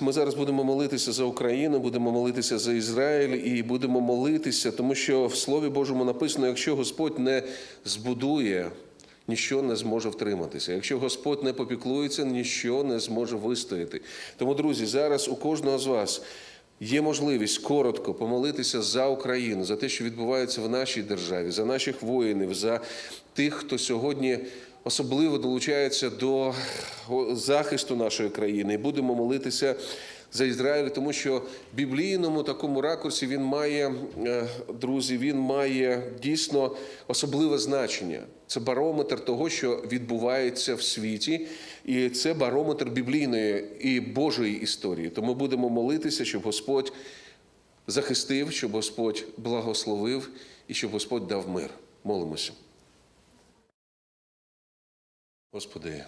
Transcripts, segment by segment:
Ми зараз будемо молитися за Україну, будемо молитися за Ізраїль і будемо молитися, тому що в Слові Божому написано: якщо Господь не збудує, ніщо не зможе втриматися. Якщо Господь не попіклується, ніщо не зможе вистояти. Тому, друзі, зараз у кожного з вас. Є можливість коротко помолитися за Україну, за те, що відбувається в нашій державі, за наших воїнів, за тих, хто сьогодні особливо долучається до захисту нашої країни. І будемо молитися за Ізраїль, тому що в біблійному такому ракурсі він має, е, друзі, він має дійсно особливе значення. Це барометр того, що відбувається в світі, і це барометр біблійної і Божої історії. Тому будемо молитися, щоб Господь захистив, щоб Господь благословив і щоб Господь дав мир. Молимося. Господи,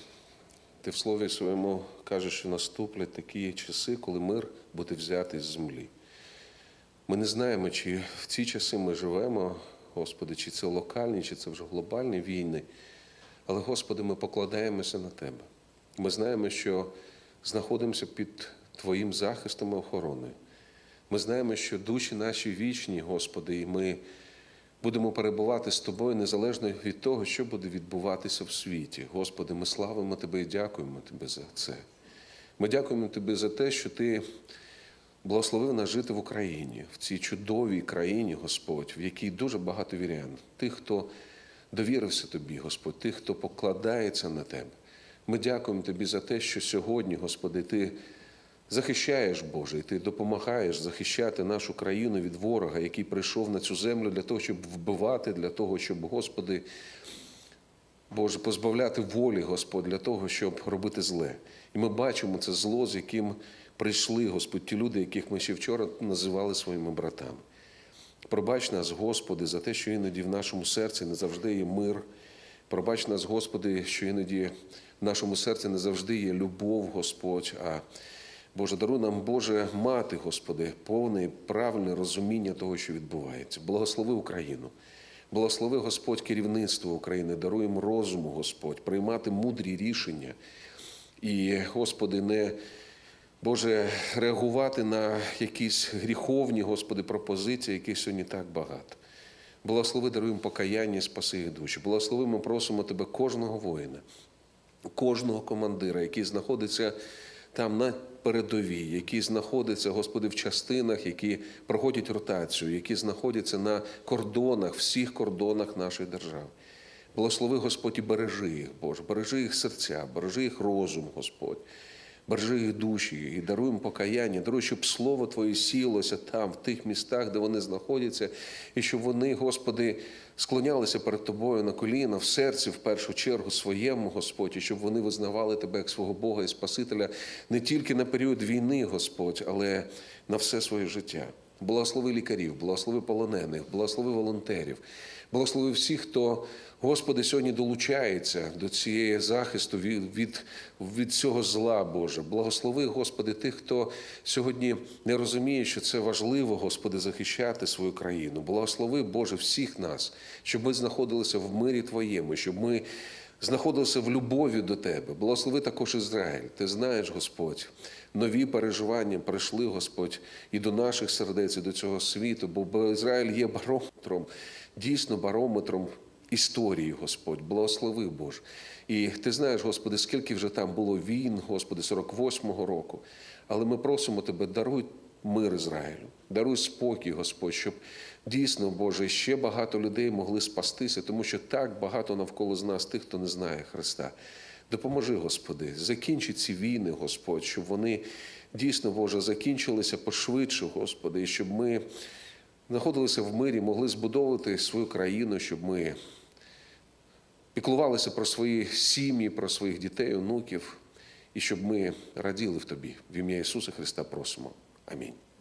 ти в слові своєму кажеш, що наступлять такі часи, коли мир буде взятий з землі. Ми не знаємо, чи в ці часи ми живемо, Господи, чи це локальні, чи це вже глобальні війни. Але, Господи, ми покладаємося на Тебе. Ми знаємо, що знаходимося під Твоїм захистом і охороною. Ми знаємо, що душі наші вічні, Господи, і ми будемо перебувати з Тобою незалежно від того, що буде відбуватися в світі. Господи, ми славимо Тебе і дякуємо Тебе за це. Ми дякуємо Тобі за те, що Ти благословив нас жити в Україні, в цій чудовій країні, Господь, в якій дуже багато вірян, тих, хто довірився Тобі, Господь, тих, хто покладається на Тебе. Ми дякуємо Тобі за те, що сьогодні, Господи, Ти захищаєш, Боже, і Ти допомагаєш захищати нашу країну від ворога, який прийшов на цю землю для того, щоб вбивати, для того, щоб, Господи, Боже, позбавляти волі, Господь, для того, щоб робити зле. І ми бачимо це зло, з яким прийшли, Господь, ті люди, яких ми ще вчора називали своїми братами. Пробач нас, Господи, за те, що іноді в нашому серці не завжди є мир. Пробач нас, Господи, що іноді в нашому серці не завжди є любов, Господь. А Боже, даруй нам, Боже, мати, Господи, повне і правильне розуміння того, що відбувається. Благослови Україну. Благослови Господь керівництво України, даруй їм розуму, Господь, приймати мудрі рішення. І, Господи, не Боже, реагувати на якісь гріховні, Господи, пропозиції, яких сьогодні так багато. Благослови, даруємо покаяння, спаси їх душі. Благослови, ми просимо Тебе кожного воїна, кожного командира, який знаходиться там на передовій, які знаходяться, Господи, в частинах, які проходять ротацію, які знаходяться на кордонах, всіх кордонах нашої держави. Благослови, Господь, і бережи їх, Боже, бережи їх серця, бережи їх розум, Господь. Бережи їх душі і даруємо покаяння, даруй, щоб слово Твоє сілося там, в тих містах, де вони знаходяться, і щоб вони, Господи, склонялися перед Тобою на коліна, в серці, в першу чергу, своєму, Господь, і щоб вони визнавали Тебе як свого Бога і Спасителя не тільки на період війни, Господь, але на все своє життя. Благослови лікарів, благослови полонених, благослови волонтерів, благослови всіх, хто, Господи, сьогодні долучається до цієї захисту від, від, від цього зла, Боже. Благослови, Господи, тих, хто сьогодні не розуміє, що це важливо, Господи, захищати свою країну. Благослови, Боже, всіх нас, щоб ми знаходилися в мирі Твоєму, щоб ми знаходилися в любові до Тебе. Благослови також Ізраїль. Ти знаєш, Господь, нові переживання прийшли, Господь, і до наших сердець, і до цього світу, бо Ізраїль є барометром, дійсно барометром. Історії, Господь, благослови Боже. І ти знаєш, Господи, скільки вже там було війн, Господи, 48-го року. Але ми просимо Тебе, даруй мир Ізраїлю, даруй спокій, Господь, щоб дійсно, Боже, ще багато людей могли спастися, тому що так багато навколо з нас тих, хто не знає Христа. Допоможи, Господи, закінчи ці війни, Господь, щоб вони дійсно, Боже, закінчилися пошвидше, Господи, і щоб ми знаходилися в мирі, могли збудовувати свою країну, щоб ми піклувалися про свої сім'ї, про своїх дітей, онуків, і щоб ми раділи в Тобі. В ім'я Ісуса Христа просимо. Амінь.